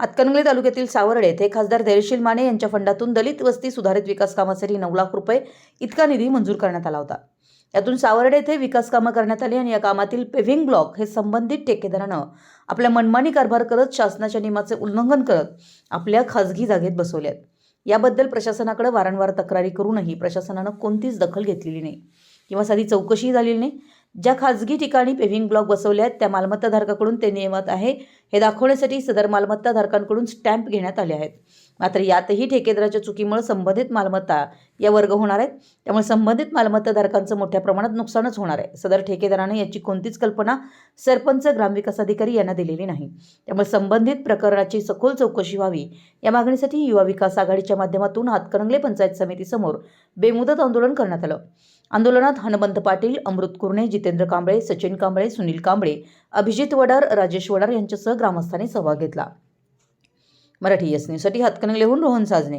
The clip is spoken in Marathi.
हातकणंगले तालुक्यातील सावर्डे येथे खासदार धैर्यशील माने यांच्या फंडातून दलित वस्ती सुधारित विकास कामासाठी नऊ लाख रुपये इतका निधी मंजूर करण्यात आला होता. यातून सावर्डे येथे विकास कामं करण्यात आली आणि या कामातील पेव्हिंग ब्लॉक हे संबंधित ठेकेदारानं आपल्या मनमानी कारभार करत शासनाच्या नियमाचे उल्लंघन करत आपल्या खाजगी जागेत बसवले आहेत. याबद्दल प्रशासनाकडे वारंवार तक्रारी करूनही प्रशासनानं कोणतीच दखल घेतलेली नाही किंवा साधी चौकशीही झालेली नाही. ज्या खाजगी ठिकाणी पेव्हिंग ब्लॉक बसवले आहेत त्या मालमत्ताधारकाकडून ते नियमत आहे. हे दाखवण्यासाठी सदर मालमत्ताधारकांकडून स्टॅम्प घेण्यात आले आहेत. मात्र यातही ठेकेदाराच्या चुकीमुळे संबंधित मालमत्ता या वर्ग होणार आहेत. त्यामुळे संबंधित मालमत्ताधारकांचं मोठ्या प्रमाणात नुकसानच होणार आहे. सदर ठेकेदाराने याची कोणतीच कल्पना सरपंच ग्रामविकास अधिकारी यांना दिलेली नाही. त्यामुळे संबंधित प्रकरणाची सखोल चौकशी व्हावी. या मागणीसाठी युवा विकास आघाडीच्या माध्यमातून हातकणंगले पंचायत समितीसमोर बेमुदत आंदोलन करण्यात आलं. आंदोलनात हनुमंत पाटील अमृत कुरणे जितेंद्र कांबळे सचिन कांबळे सुनील कांबळे अभिजित वडार राजेश वडार यांच्यासह ग्रामस्थांनी सहभाग घेतला. मराठी एस न्यूजसाठी हातकणंगलेहून रोहन साजने